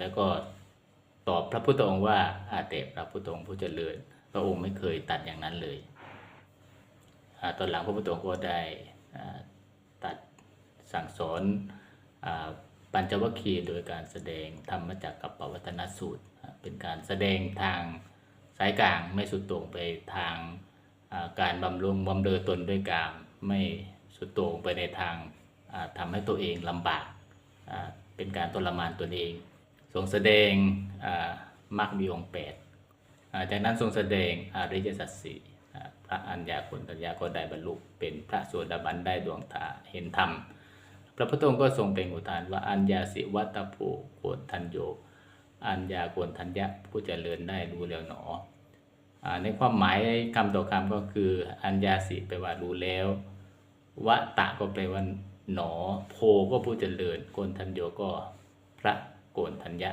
แล้วก็ตอบพระพุทธองค์ว่าอาแต่พระพุทธองค์ผู้เจริญพระองค์ไม่เคยตัดอย่างนั้นเลยอตอนหลังพระพุทธองค์ก็ได้ตัดสั่งสอนอปัญจวัคคีย์โดยการแสดงธรรมจักกับปวัตนสูตร เป็นการแสดงทางสายกลางไม่สุดโต่งไปทางการบำรุงบำเรอตนด้วยกามไม่สุดโต่งไปในทางอ่าทำให้ตัวเองลำบากเป็นการทรมานตนเอง ทรงแสดงอ่ามรรคมีองค์แปดจากนั้นทรงแสดงอริยสัจสี่พระอัญญาคนตัญญาก็ได้บรรลุเป็นพระโสดาบันได้ดวงตาเห็นธรรม พระพุทธองค์ก็ทรงเป็นอุทานว่าอัญญาสิวัตโพโกนทันโยอัญญาโกนทัญญะผู้เจริญได้รู้แล้วหนอในความหมายคำต่อคำก็คืออัญญาสิแปลว่ารู้แล้ววะตะก็แปลว่าหนอ โพก็ผู้เจริญโกนทัญโยก็พระ โกนทัญญะ